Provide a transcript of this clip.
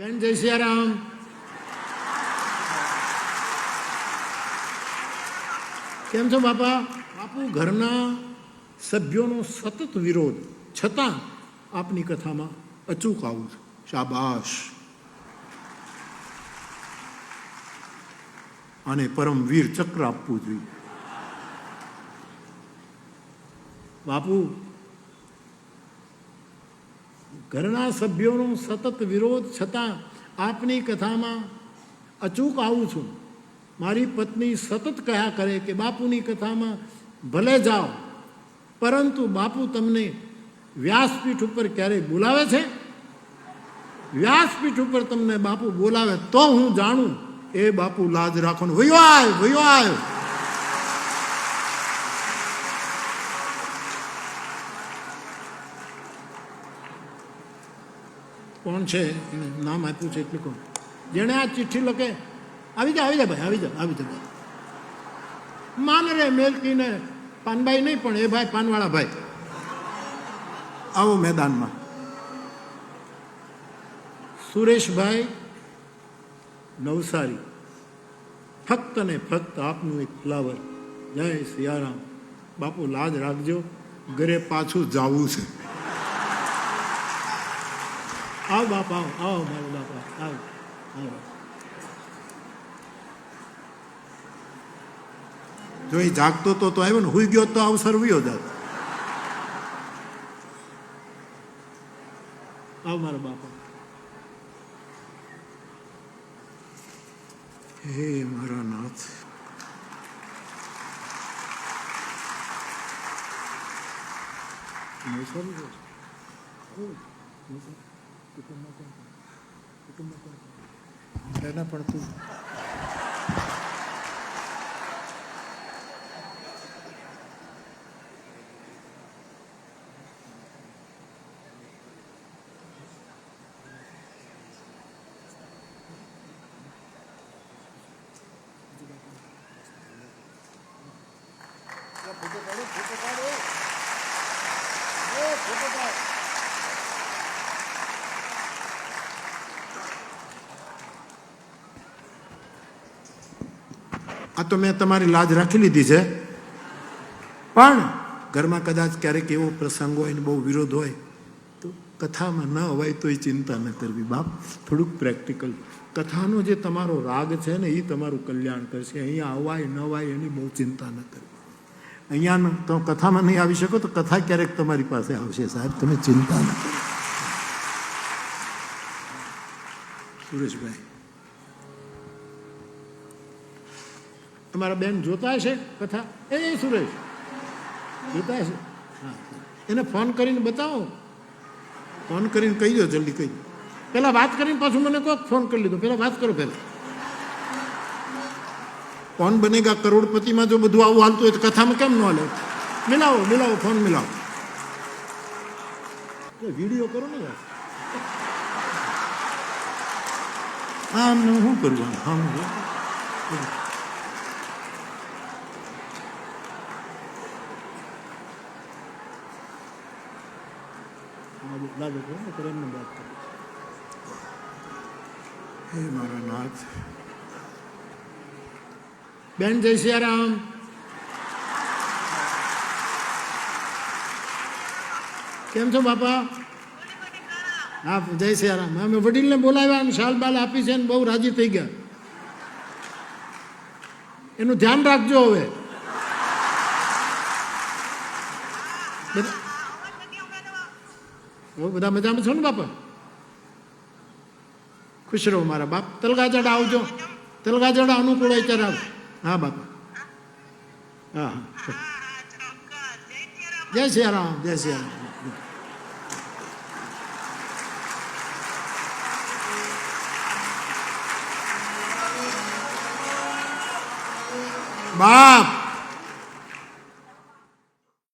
બેન, જય સિયારામ. કેમ છો, બાપા? બાપુ, ઘરના સભ્યોનો સતત વિરોધ છતાં આપની કથામાં અચૂક આવું છું. શાબાશ. અને પરમવીર ચક્ર આપવું જોઈએ. બાપુ ઘરના સભ્યોનો સતત વિરોધ છતાં આપની કથામાં અચૂક આવું છું. મારી પત્ની સતત કહ્યા કરે કે, બાપુની કથામાં ભલે જાઓ, પરંતુ બાપુ તમને વ્યાસપીઠ ઉપર ક્યારેય બોલાવે છે? વ્યાસપીઠ ઉપર તમને બાપુ બોલાવે તો હું જાણું. એ બાપુ, લાજ રાખો વયો આવ્યો વયો આવ કોણ છે? એને નામ આપ્યું છે એટલું કોણ? જેણે આ ચિઠ્ઠી લખે, આવી જા આવી જા ભાઈ, આવી જા આવી જા ભાઈ. માન રે મેલકીને પાનભાઈ નહીં, પણ એ ભાઈ પાનવાળા ભાઈ. આવો મેદાનમાં. સુરેશભાઈ નવસારી. ફક્ત ને ફક્ત આપનું એક ફ્લાવર. જય સિયારામ. બાપુ, લાજ રાખજો. ઘરે પાછું જાવું છે. આવ બાપ આવ આવ મારો બાપા આવ આવ જો એ જાગતો તો તો આવ્યો ને હુઈ ગયો તો અવસર વયો જાત આવ મારા બાપા હે મારા નાથ નવસારી રહો છો? ઓહ, નવસારી. કુટુંબમાં કોણ કોણ? કુટુંબમાં કોણ કોણ? એના પણ તું આ તો મેં તમારી લાજ રાખી લીધી છે. પણ ઘરમાં કદાચ ક્યારેક એવો પ્રસંગ હોય ને બહુ વિરોધ હોય, તો કથામાં ન અવાય એ ચિંતા ન કરવી. બાપ, થોડુંક પ્રેક્ટિકલ. કથાનો જે તમારો રાગ છે ને એ તમારું કલ્યાણ કરશે. અહીંયા અવાય, ન અવાય એની બહુ ચિંતા ન કરવી. અહીંયા તો કથામાં નહીં આવી શકો, તો કથા ક્યારેક તમારી પાસે આવશે સાહેબ. તમે ચિંતા ન કરો. સુરેશભાઈ તમારા બેન જોતા હશે કથા? એ સુરેશ. જોતા હશે? હા. એને ફોન કરીને બતાવો. ફોન કરીને કહી દો જલ્દી, કહી દો. પહેલાં વાત કરીને પાછું મને કોક ફોન કરી લીધો. પહેલાં વાત કરો પહેલાં. ફોન બનેગા કરોડપતિમાં જો બધું આવું હાલતું હોય તો કથામાં કેમ ન હાલે? મિલાવો મિલાવો, ફોન મિલાવો. વીડિયો કરો ને યાર. આમ શું કરવાનું આમ લાગે છે ને એમને વાત કરું હે મારા નાથ બેન, જય સિયારામ. કેમ છો, બાપા? હા, જય સિયારામ. અમે વડીલને બોલાવ્યા અને શાલ બાલ આપી છે ને બહુ રાજી થઈ ગયા. એનું ધ્યાન રાખજો હવે. બધા હવે બધા મજામાં છો ને બાપા ખુશ રહો મારા બાપ તલગાજડા આવજો તલગાજડા અનુકૂળ હોય ત્યારે આવ હા બાપા હા હા જય સિયારામ જય સિયારામ બાપ